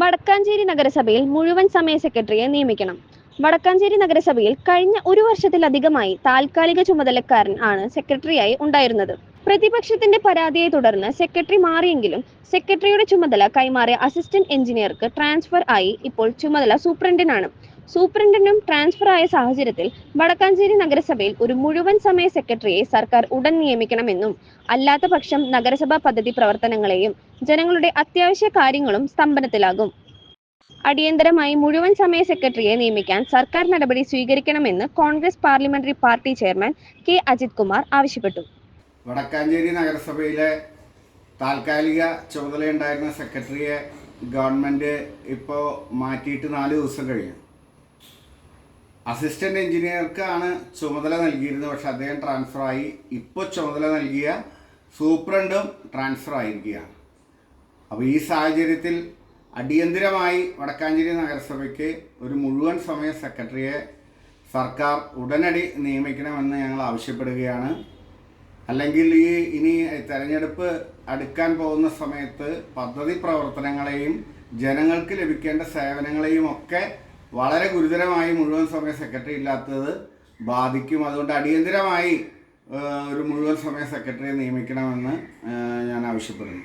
വടക്കാഞ്ചേരി നഗരസഭയിൽ മുഴുവൻ സമയ സെക്രട്ടറിയെ നിയമിക്കണം. വടക്കാഞ്ചേരി നഗരസഭയിൽ കഴിഞ്ഞ ഒരു വർഷത്തിലധികമായി താൽക്കാലിക ചുമതലക്കാരൻ ആണ് സെക്രട്ടറിയായി ഉണ്ടായിരുന്നത്. പ്രതിപക്ഷത്തിന്റെ പരാതിയെ തുടർന്ന് സെക്രട്ടറി മാറിയെങ്കിലും സെക്രട്ടറിയുടെ ചുമതല കൈമാറിയ അസിസ്റ്റന്റ് എഞ്ചിനീയർക്ക് ട്രാൻസ്ഫർ ആയി ഇപ്പോൾ ചുമതല സൂപ്രണ്ടിനാണ്. സൂപ്രണ്ടിനും ട്രാൻസ്ഫർ ആയ സാഹചര്യത്തിൽ വടക്കാഞ്ചേരി നഗരസഭയിൽ ഒരു മുഴുവൻ സമയ സെക്രട്ടറിയെ സർക്കാർ ഉടൻ നിയമിക്കണമെന്നും അല്ലാത്ത പക്ഷം നഗരസഭാ പദ്ധതി പ്രവർത്തനങ്ങളെയും ജനങ്ങളുടെ അത്യാവശ്യ കാര്യങ്ങളും സ്തംഭനത്തിലാകും. അടിയന്തരമായി മുഴുവൻ സമയ സെക്രട്ടറിയെ നിയമിക്കാൻ സർക്കാർ നടപടി സ്വീകരിക്കണമെന്ന് Congress parliamentary party chairman K. Ajith Kumar ആവശ്യപ്പെട്ടു. വടക്കാഞ്ചേരി നഗരസഭയിലെ താൽക്കാലിക ചുമതലയുണ്ടായിരുന്ന സെക്രട്ടറിയെ ഗവൺമെന്റ് ഇപ്പോൾ മാറ്റിയിട്ട് നാല് ദിവസം കഴിഞ്ഞു. അസിസ്റ്റന്റ് എഞ്ചിനീയർക്കാണ് ചുമതല നൽകിയിരുന്നത്. പക്ഷെ അദ്ദേഹം ട്രാൻസ്ഫർ ആയി. ഇപ്പോൾ ചുമതല നൽകിയ സൂപ്രണ്ടും ട്രാൻസ്ഫർ ആയിരിക്കുകയാണ്. അപ്പോൾ ഈ സാഹചര്യത്തിൽ അടിയന്തിരമായി വടക്കാഞ്ചേരി നഗരസഭയ്ക്ക് ഒരു മുഴുവൻ സമയ സെക്രട്ടറിയെ സർക്കാർ ഉടനടി നിയമിക്കണമെന്ന് ഞങ്ങൾ ആവശ്യപ്പെടുകയാണ്. അല്ലെങ്കിൽ ഈ ഇനി തെരഞ്ഞെടുപ്പ് അടുക്കാൻ പോകുന്ന സമയത്ത് പദ്ധതി പ്രവർത്തനങ്ങളെയും ജനങ്ങൾക്ക് ലഭിക്കേണ്ട സേവനങ്ങളെയും ഒക്കെ വളരെ ഗുരുതരമായി മുഴുവൻ സമയ സെക്രട്ടറി ഇല്ലാത്തത് ബാധിക്കും. അതുകൊണ്ട് അടിയന്തിരമായി ഒരു മുഴുവൻ സമയ സെക്രട്ടറിയെ നിയമിക്കണമെന്ന് ഞാൻ ആവശ്യപ്പെടുന്നു.